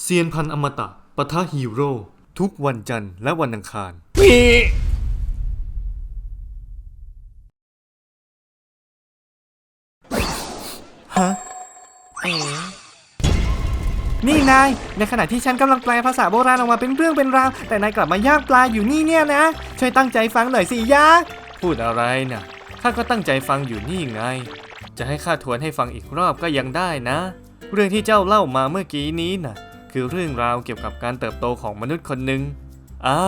เซียนพันอมตะปะทะฮีโร่ ทุกวันจันทร์และวันอังคารมีฮะเอ๋นี่นาย ในขณะที่ฉันกำลังแปลภาษาโบราณออกมาเป็นเรื่องเป็นราว แต่นายกลับมาย่างปลาอยู่นี่เนี่ยนะ ช่วยตั้งใจฟังหน่อยสิยะพูดอะไรนะ่ะข้าก็ตั้งใจฟังอยู่นี่ไง จะให้ข้าทวนให้ฟังอีกรอบก็ยังได้นะ เรื่องที่เจ้าเล่ามาเมื่อกี้นี้น่ะ คือเรื่องราวเกี่ยวกับการเติบโตของมนุษย์คนหนึ่งอ่า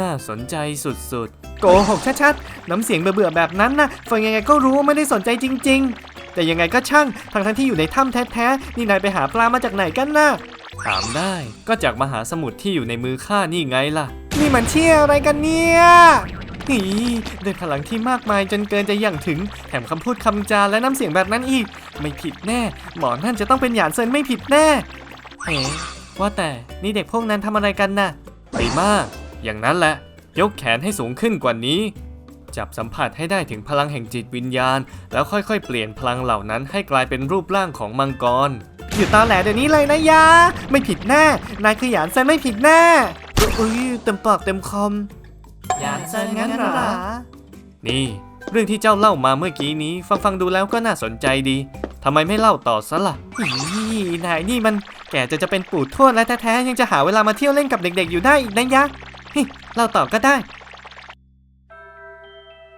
น่าสนใจสุดโกหกชัดๆ น้ำเสียงเบื่อๆแบบนั้นนะฟังยังไงก็รู้ว่าไม่ได้สนใจจริง ๆ แต่ยังไงก็ช่างทั้งทั้งๆที่อยู่ในถ้ำแท้ๆ นี่นายไปหาปลามาจากไหนกันนะๆถามได้ก็จากมหาสมุทรที่อยู่ในมือข้านี่ไงล่ะ นี่มันเชี่ยอะไรกันเนี่ยหีด้วยพลังที่มากมายจนเกินจะอย่างถึง แถมคำพูดคำจาและน้ำเสียงแบบนั้นอีก ไม่ผิดแน่ หมอนั่นจะต้องเป็นหยานเซินไม่ผิดแน่ เฮ้ว่าแต่นี่เด็กพวกนั้นทำอะไรกันน่ะดีมาก อย่างนั้นแหละ ยกแขนให้สูงขึ้นกว่านี้ จับสัมผัสให้ได้ถึงพลังแห่งจิตวิญญาณ แล้วค่อยๆ เปลี่ยนพลังเหล่านั้นให้กลายเป็นรูปร่างของมังกร อยู่ตอแหลเดี๋ยวนี้เลยนะยา ไม่ผิดแน่ นายคือหยานเซินไม่ผิดแน่อุ้ยเต็มปากเต็มคำหยานเซินงั้นเหรอ นี่ เรื่องที่เจ้าเล่ามาเมื่อกี้นี้ ฟังฟังๆดูแล้วก็น่าสนใจดีทำไมไม่เล่าต่อซะล่ะอีนายนี่มัน แก่จะจะเป็นปู่ทวดแล้วแท้ๆยังจะหาเวลามาเที่ยวเล่นกับเด็กๆอยู่ได้อีกนะยะฮิเล่าต่อก็ได้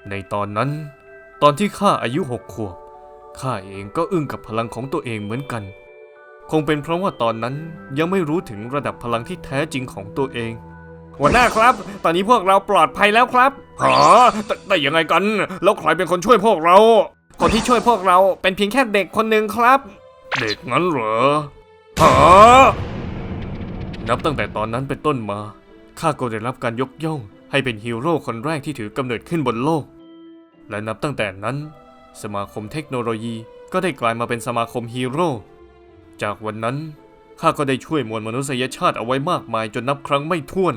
ในตอนนั้น ตอนที่ข้าอายุหกขวบข้าเองก็อึ้งกับพลังของตัวเองเหมือนกัน คงเป็นเพราะว่าตอนนั้นยังไม่รู้ถึงระดับพลังที่แท้จริงของตัวเอง หัวหน้าครับ ตอนนี้พวกเราปลอดภัยแล้วครับหาแต่แต่ยังไงกัน แล้วใครเป็นคนช่วยพวกเรา คนที่ช่วยพวกเราเป็นเพียงแค่เด็กคนหนึ่งครับ เด็กงั้นเหรอ หานับตั้งแต่ตอนนั้นเป็นต้นมา ข้าก็ได้รับการยกย่องให้เป็นฮีโร่คนแรกที่ถือกำเนิดขึ้นบนโลก และนับตั้งแต่นั้น สมาคมเทคโนโลยีก็ได้กลายมาเป็นสมาคมฮีโร่ จากวันนั้น ข้าก็ได้ช่วยมวลมนุษยชาติเอาไว้มากมายจนนับครั้งไม่ถ้วน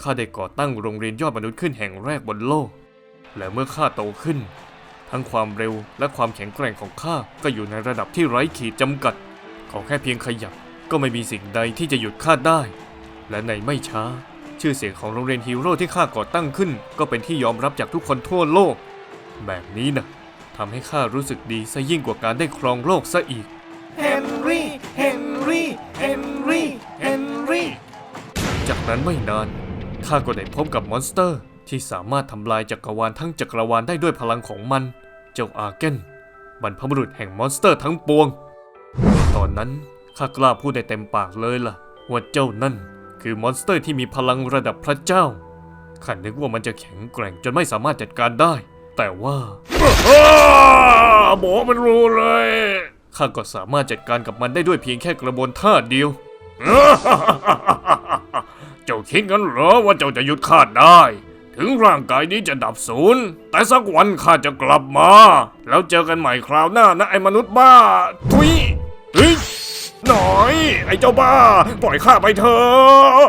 ข้าได้ก่อตั้งโรงเรียนยอดมนุษย์ขึ้นแห่งแรกบนโลก และเมื่อข้าโตขึ้น ทั้งความเร็วและความแข็งแกร่งของข้าก็อยู่ในระดับที่ไร้ขีดจำกัด ขอแค่เพียงขยับก็ไม่มีสิ่งใดที่จะหยุดข้าได้ และในไม่ช้า ชื่อเสียงของโรงเรียนฮีโร่ที่ข้าก่อตั้งขึ้น ก็เป็นที่ยอมรับจากทุกคนทั่วโลก แบบนี้นะทำให้ข้ารู้สึกดีซะยิ่งกว่าการได้ครองโลกซะอีกเฮนรี่เฮนรี่เฮนรี่เฮนรี่จากนั้นไม่นานข้าก็ได้พบกับมอนสเตอร์ ที่สามารถทำลายจักรวาลทั้งจักรวาลได้ด้วยพลังของมัน เจ้าอาเกนบรรพบุรุษแห่งมอนสเตอร์ทั้งปวง ตอนนั้นข้ากล้าพูดได้เต็มปากเลยล่ะว่าเจ้านั่นคือมอนสเตอร์ที่มีพลังระดับพระเจ้าข้านึกว่ามันจะแข็งแกร่งจนไม่สามารถจัดการได้ แต่ว่าอ้าหมอมันรู้เลยข้าก็สามารถจัดการกับมันได้ด้วยเพียงแค่กระบวนท่าเดียว เจ้าคิดงั้นเหรอว่าเจ้าจะหยุดข้าได้ ถึงร่างกายนี้จะดับสูญแต่สักวันข้าจะกลับมา แล้วเจอกันใหม่คราวหน้านะไอ้มนุษย์บ้า ทุย เฮ้ยหน่อย ไอ้เจ้าบ้า ปล่อยข้าไปเถอะ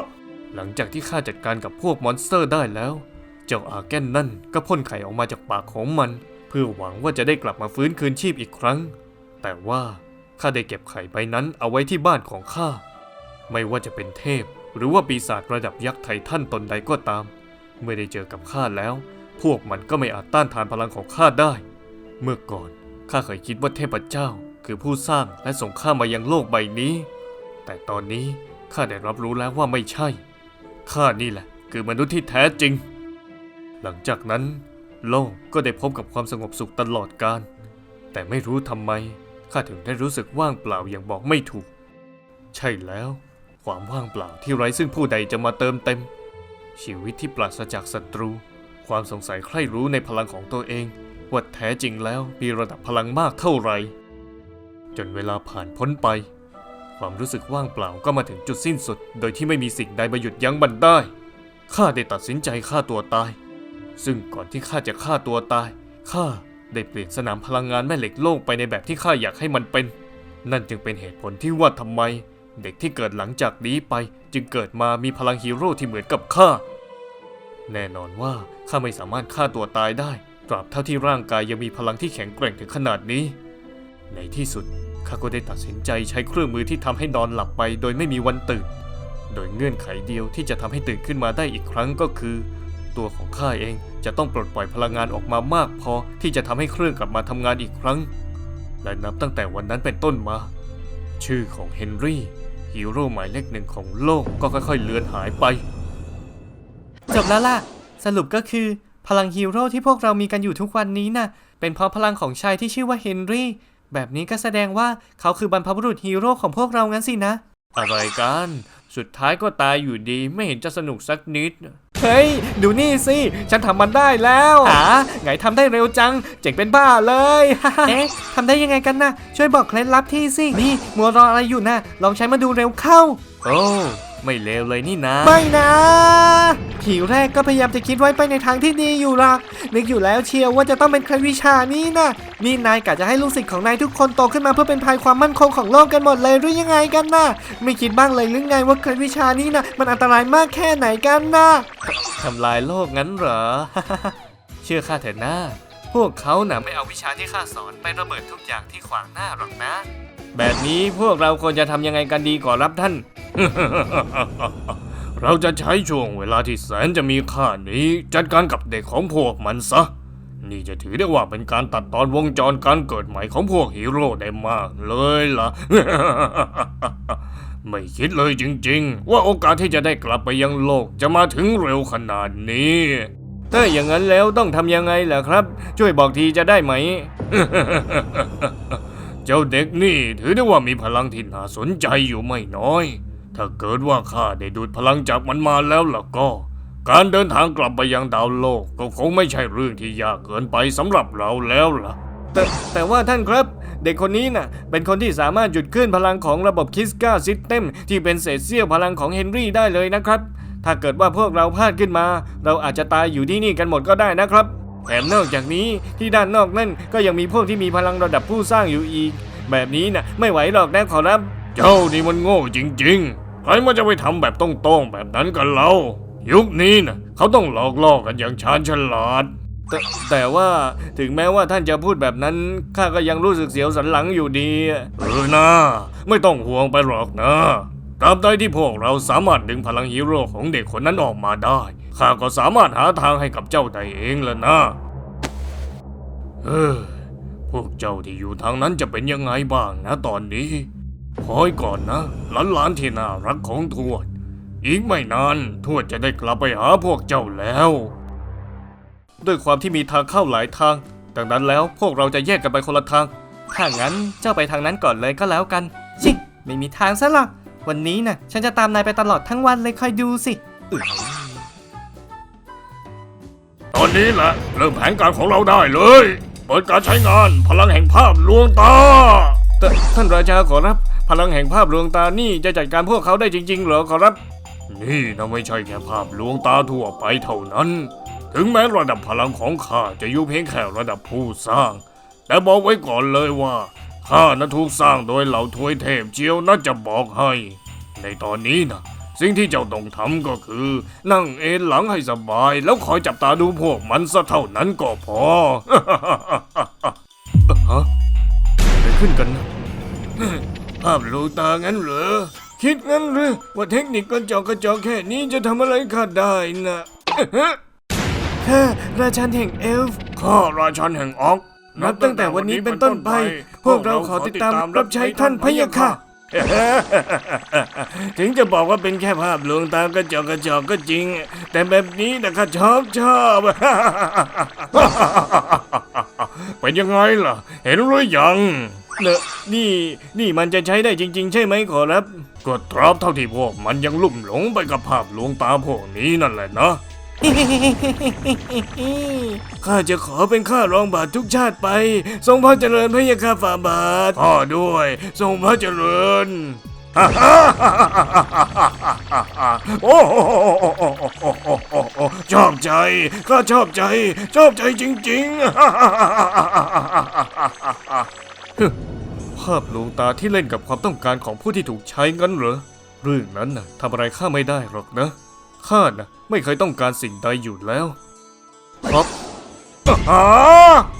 หลังจากที่ข้าจัดการกับพวกมอนสเตอร์ได้แล้ว เจ้าอาแกนนั่นก็พ่นไข่ออกมาจากปากของมัน เพื่อหวังว่าจะได้กลับมาฟื้นคืนชีพอีกครั้ง แต่ว่าข้าได้เก็บไข่ใบนั้นเอาไว้ที่บ้านของข้า ไม่ว่าจะเป็นเทพ หรือว่าปีศาจระดับยักษ์ไททันตนใดก็ตาม เมื่อได้เจอกับข้าแล้ว พวกมันก็ไม่อาจต้านทานพลังของข้าได้ เมื่อก่อนข้าเคยคิดว่าเทพเจ้า คือผู้สร้างและส่งข้ามายังโลกใบนี้ แต่ตอนนี้ข้าได้รับรู้แล้วว่าไม่ใช่ ข้านี่แหละ คือมนุษย์ที่แท้จริง หลังจากนั้น โลกก็ได้พบกับความสงบสุขตลอดกาล แต่ไม่รู้ทำไมข้าถึงได้รู้สึกว่างเปล่าอย่างบอกไม่ถูก ใช่แล้ว ความว่างเปล่าที่ไร้ซึ่งผู้ใดจะมาเติมเต็ม ชีวิตที่ปราศจากศัตรู ความสงสัยใคร่รู้ในพลังของตัวเองว่าแท้จริงแล้วมีระดับพลังมากเท่าไหร่ จนเวลาผ่านพ้นไป ความรู้สึกว่างเปล่าก็มาถึงจุดสิ้นสุด โดยที่ไม่มีสิ่งใดมาหยุดยั้งมันได้ ข้าได้ตัดสินใจฆ่าตัวตาย ซึ่งก่อนที่ข้าจะฆ่าตัวตาย ข้าได้เปลี่ยนสนามพลังงานแม่เหล็กโลกไปในแบบที่ข้าอยากให้มันเป็น นั่นจึงเป็นเหตุผลที่ว่าทำไม เด็กที่เกิดหลังจากนี้ไปจึงเกิดมามีพลังฮีโร่ที่เหมือนกับข้า แน่นอนว่าข้าไม่สามารถฆ่าตัวตายได้ ตราบเท่าที่ร่างกายยังมีพลังที่แข็งแกร่งถึงขนาดนี้ ในที่สุดข้าก็ได้ตัดสินใจใช้เครื่องมือที่ทำให้นอนหลับไป โดยไม่มีวันตื่น โดยเงื่อนไขเดียวที่จะทำให้ตื่นขึ้นมาได้อีกครั้งก็คือ ตัวของข้าเองจะต้องปลดปล่อยพลังงานออกมามากพอที่จะทำให้เครื่องกลับมาทำงานอีกครั้ง และนับตั้งแต่วันนั้นเป็นต้นมา ชื่อของเฮนรี่ฮีโร่หมายเลขหนึ่งของโลกก็ค่อยๆเลือนหายไป จบแล้วล่ะ สรุปก็คือ พลังฮีโร่ที่พวกเรามีกันอยู่ทุกวันนี้น่ะเป็นเพราะพลังของชายที่ชื่อว่าเฮนรี่ แบบนี้ก็แสดงว่าเขาคือบรรพบุรุษฮีโร่ของพวกเรางั้นสินะ อะไรกัน สุดท้ายก็ตายอยู่ดีไม่เห็นจะสนุกสักนิด เฮ้ย ดูนี่สิ ฉันทำมันได้แล้วหาไงทำได้เร็วจัง เจ๋งเป็นบ้าเลย เอ๊ะทำได้ยังไงกันนะช่วยบอกเคล็ดลับที่สิ นี่ มัวรออะไรอยู่นะลองใช้มาดูเร็วเข้า โอ้ ไม่เลวเลยนี่นะ ไม่นะทีแรกก็พยายามจะคิดไว้ไปในทางที่ดีอยู่หรอกนึกอยู่แล้วเชียวว่าจะต้องเป็นเคล็ดวิชานี้นะนี่นายกะจะให้ลูกศิษย์ของนายทุกคนโตขึ้นมาเพื่อเป็นภายความมั่นคงของโลกกันหมดเลยหรือยังไงกันนะไม่คิดบ้างเลยหรือไงว่าเคล็ดวิชานี้นะมันอันตรายมากแค่ไหนกันนะทำลายโลกงั้นเหรอ เชื่อข้าเถอะนะพวกเขาน่ะไม่เอาวิชาที่ข้าสอนไประเบิดทุกอย่างที่ขวางหน้าหรอกนะ แบบนี้พวกเราควรจะทำยังไงกันดีก่อนรับท่าน เราจะใช้ช่วงเวลาที่แสนจะมีค่านี้ จัดการกับเด็กของพวกมันซะ นี่จะถือได้ว่าเป็นการตัดตอนวงจรการเกิดใหม่ของพวกฮีโร่ได้มากเลยล่ะ ไม่คิดเลยจริงๆ ว่าโอกาสที่จะได้กลับไปยังโลกจะมาถึงเร็วขนาดนี้ถ้าอย่างนั้นแล้วต้องทำยังไงล่ะครับ ช่วยบอกทีจะได้ไหม เจ้าเด็กนี่ถือได้ว่ามีพลังที่น่าสนใจอยู่ไม่น้อย ถ้าเกิดว่าข้าได้ดูดพลังจากมันมาแล้วล่ะก็ การเดินทางกลับไปยังดาวโลกก็คงไม่ใช่เรื่องที่ยากเกินไปสำหรับเราแล้วล่ะ แต่แต่ว่าท่านครับ เด็กคนนี้น่ะ เป็นคนที่สามารถหยุดคลื่นพลังของระบบคิสกาซิสเต็มที่เป็นเศษเสี้ยวพลังของเฮนรี่ได้เลยนะครับ ถ้าเกิดว่าพวกเราพลาดขึ้นมา เราอาจจะตายอยู่ที่นี่กันหมดก็ได้นะครับ แถมนอกจากนี้ที่ด้านนอกนั่นก็ยังมีพวกที่มีพลังระดับผู้สร้างอยู่อีก แบบนี้น่ะไม่ไหวหรอกนะขอรับ เจ้านี่มันโง่จริงๆ ใครมันจะไปทำแบบต้องๆแบบนั้นกันเล่ายุคนี้นะเขาต้องหลอกล่อกันอย่างชาญฉลาดแต่แต่ว่าถึงแม้ว่าท่านจะพูดแบบนั้นข้าก็ยังรู้สึกเสียวสันหลังอยู่ดีเออนะไม่ต้องห่วงไปหรอกนะตราบใดที่พวกเราสามารถดึงพลังฮีโร่ของเด็กคนนั้นออกมาได้ ข้าก็สามารถหาทางให้กับเจ้าได้เองแล้วนะเออพวกเจ้าที่อยู่ทางนั้นจะเป็นยังไงบ้างนะตอนนี้คอยก่อนนะหลานๆที่น่ารักของทวด อีกไม่นานทวดจะได้กลับไปหาพวกเจ้าแล้ว ด้วยความที่มีทางเข้าหลายทาง ดังนั้นแล้วพวกเราจะแยกกันไปคนละทาง ถ้างั้นเจ้าไปทางนั้นก่อนเลยก็แล้วกันชิไม่มีทางซะหรอกวันนี้น่ะ ฉันจะตามนายไปตลอดทั้งวันเลยคอยดูสิ ตอนนี้แหละเริ่มแผนการของเราได้เลย เปิดการใช้งานพลังแห่งภาพลวงตาแต่ท่านราชาขอรับ พลังแห่งภาพลวงตานี่จะจัดการพวกเขาได้จริง ๆ เหรอขอรับ นี่นะไม่ใช่แค่ภาพลวงตาทั่วไปเท่านั้น ถึงแม้ระดับพลังของข้าจะอยู่เพียงแค่ระดับผู้สร้าง แต่บอกไว้ก่อนเลยว่าข้านั้นถูกสร้างโดยเหล่าทวยเทพเจียวนะจะบอกให้ ในตอนนี้นะ สิ่งที่เจ้าต้องทำก็คือ นั่งเอนหลังให้สบาย แล้วคอยจับตาดูพวกมันซะเท่านั้นก็พอฮะอะไรขึ้นกันนะภาพลวงตางั้นเหรอ คิดงั้นหรือว่าเทคนิคกระจอกกระจอกแค่นี้จะทำอะไรข้าได้นะข้าราชันแห่งเอลฟ์ข้าราชันแห่งออกนับตั้งแต่วันนี้เป็นต้นไป พวกเราขอติดตามรับใช้ท่านพะยะค่ะ ถึงจะบอกว่าเป็นแค่ภาพลวงตากระจอกกระจอกก็จริง แต่แบบนี้นะข้าชอบชอบเป็นยังไงล่ะ เห็นหรือยังเนอะนี่นี่มันจะใช้ได้จริง ๆ ใช่ไหมขอรับ ก็ตราบเท่าที่พวกมันยังลุ่มหลงไปกับภาพลวงตาพวกนี้นั่นแหละนะ ข้าจะขอเป็นข้ารองบาททุกชาติไป ทรงพระเจริญพระยาค่ะฝ่าบาทพ่อด้วย ทรงพระเจริญโอ้ชอบใจข้าชอบใจ ชอบใจจริงๆภาพลวงตาที่เล่นกับความต้องการของผู้ที่ถูกใช้งั้นเหรอ เรื่องนั้นน่ะทำอะไรข้าไม่ได้หรอกนะ ข้านะไม่เคยต้องการสิ่งใดอยู่แล้ว ครับๆฮะ